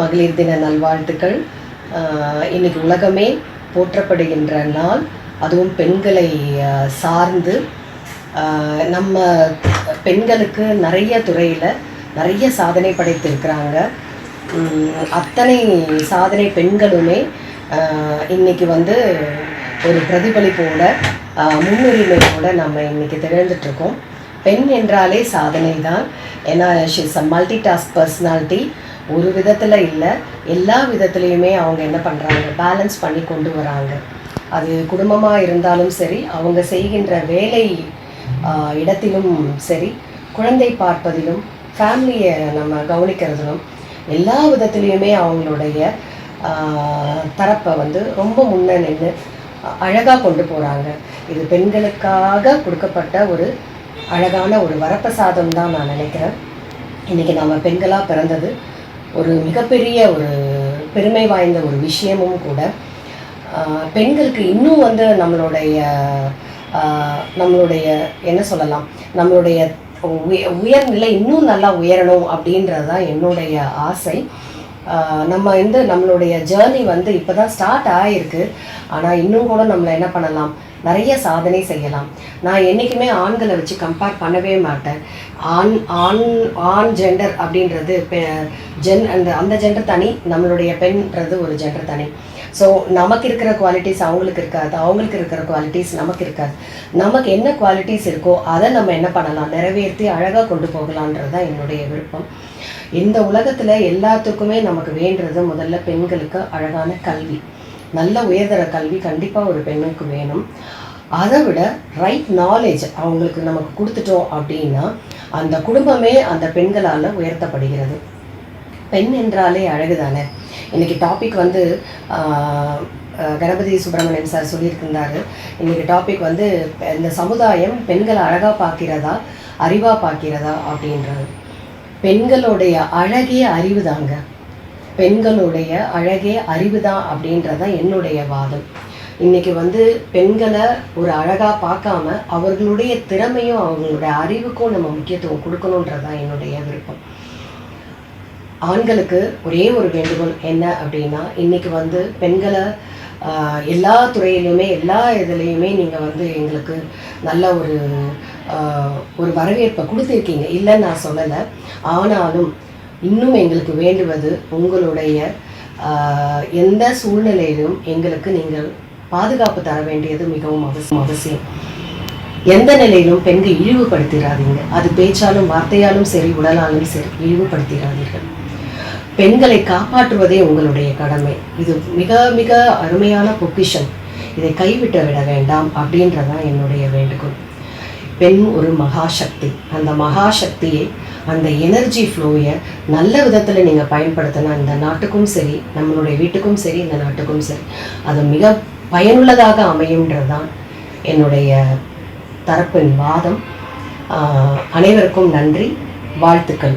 மகளிர் தின நல்வாழ்த்துக்கள். இன்னைக்கு உலகமே போற்றப்படுகின்ற நாள். அதுவும் பெண்களை சார்ந்து. நம்ம பெண்களுக்கு நிறைய துறையில் நிறைய சாதனை படைத்திருக்கிறாங்க. அத்தனை சாதனை பெண்களுமே இன்னைக்கு வந்து ஒரு பிரதிபலிப்போட முன்னுரிமை முன்னுரிமையோட நம்ம இன்னைக்கு திகழ்ந்துட்டுருக்கோம் பெண் என்றாலே சாதனை தான் ஏன்னா she's a multi task personality ஒரு விதத்தில் இல்லை எல்லா விதத்துலேயுமே அவங்க என்ன பண்ணுறாங்க பேலன்ஸ் பண்ணி கொண்டு வராங்க. அது குடும்பமாக இருந்தாலும் சரி அவங்க செய்கின்ற வேலை இடத்திலும் சரி குழந்தை பார்ப்பதிலும் ஃபேமிலியை நம்ம கவனிக்கிறதிலும் எல்லா விதத்துலேயுமே அவங்களுடைய தரப்பை வந்து ரொம்ப முன்ன நின்று அழகாக கொண்டு போகிறாங்க இது பெண்களுக்காக கொடுக்கப்பட்ட ஒரு அழகான ஒரு வரப்பிரசாதம் தான் நான் நினைக்கிறேன். இன்றைக்கி நம்ம பெண்களாக பிறந்தது ஒரு மிகப்பெரிய ஒரு பெருமை வாய்ந்த ஒரு விஷயமும் கூட பெண்களுக்கு இன்னும் வந்து நம்மளுடைய நம்மளுடைய என்ன சொல்லலாம் நம்மளுடைய உய உயர்நிலை இன்னும் நல்லா உயரணும் அப்படின்றது தான் என்னுடைய ஆசை. நம்ம வந்து நம்மளுடைய ஜேர்னி வந்து இப்போ தான் ஸ்டார்ட் ஆகிருக்கு ஆனால் இன்னும் கூட நம்மளை என்ன பண்ணலாம் நிறைய சாதனை செய்யலாம். நான் என்றைக்குமே ஆண்களை வச்சு கம்பேர் பண்ணவே மாட்டேன். ஆண் ஆண் ஆண் ஜெண்டர் அப்படின்றது ஜென் அந்த அந்த ஜெண்டர் தனி நம்மளுடைய பெண்ன்றது ஒரு ஜெண்டர் தனி. ஸோ நமக்கு இருக்கிற குவாலிட்டிஸ் அவங்களுக்கு இருக்காது. அவங்களுக்கு இருக்கிற குவாலிட்டிஸ் நமக்கு இருக்காது. நமக்கு என்ன குவாலிட்டிஸ் இருக்கோ அதை நம்ம என்ன பண்ணலாம்? நிறைவேற்றி அழகாக கொண்டு போகலான்றது தான் என்னுடைய விருப்பம். இந்த உலகத்தில் எல்லாத்துக்குமே நமக்கு வேண்டுறது முதல்ல பெண்களுக்கு அழகான கல்வி. நல்ல உயர்தர கல்வி கண்டிப்பாக ஒரு பெண்ணுக்கு வேணும். அதை விட ரைட் நாலேஜ் அவங்களுக்கு நமக்கு கொடுத்துட்டோம் அப்படின்னா அந்த குடும்பமே அந்த பெண்களால் உயர்த்தப்படுகிறது. பெண் என்றாலே அழகு தானே இன்றைக்கி டாபிக் வந்து கணபதி சுப்பிரமணியம் சார் சொல்லியிருந்தாரு இன்றைக்கி டாபிக் வந்து இந்த சமுதாயம் பெண்களை அழகாக பார்க்கிறதா அறிவாக பார்க்கிறதா அப்படின்றது. பெண்களுடைய அழகிய அறிவு தாங்க பெண்களுடைய அழகே அறிவு தான் அப்படின்றத என்னுடைய வாதம். இன்னைக்கு வந்து பெண்களை ஒரு அழகாக பார்க்காம அவர்களுடைய திறமையும் அவங்களுடைய அறிவுக்கும் நம்ம முக்கியத்துவம் கொடுக்கணுன்றது தான் என்னுடைய விருப்பம். ஆண்களுக்கு ஒரே ஒரு வேண்டுகோள் என்ன அப்படின்னா இன்னைக்கு வந்து பெண்களை எல்லா துறையிலுமே எல்லா இதுலேயுமே நீங்கள் வந்து எங்களுக்கு நல்ல ஒரு ஒரு வரவேற்பை கொடுத்துருக்கீங்க. இல்லைன்னு நான் சொல்லலை. ஆனாலும் இன்னும் எங்களுக்கு வேண்டுவது உங்களுடைய எந்த சூழ்நிலையிலும் எங்களுக்கு நீங்கள் பாதுகாப்பு தர வேண்டியது மிகவும் அவசியம் அவசியம். எந்த நிலையிலும் பெண்கள் இழிவுபடுத்திடாதீங்க அது பேச்சாலும் வார்த்தையாலும் சரி உடலாலும் சரி இழிவுபடுத்திடாதீர்கள் பெண்களை காப்பாற்றுவதே உங்களுடைய கடமை. இது மிக மிக அருமையான பொக்கிஷன் இதை கைவிட்டு விட வேண்டாம் அப்படின்றதான் என்னுடைய வேண்டுகோள். பெண் ஒரு மகாசக்தி. அந்த மகாசக்தியை அந்த எனர்ஜி ஃப்ளோயை நல்ல விதத்தில் நீங்கள் பயன்படுத்தினா இந்த நாட்டுக்கும் சரி நம்மளுடைய வீட்டுக்கும் சரி இந்த நாட்டுக்கும் சரி அது மிக பயனுள்ளதாக அமையும்ன்றது தான் என்னுடைய தரப்பின் வாதம். அனைவருக்கும் நன்றி. வாழ்த்துக்கள்.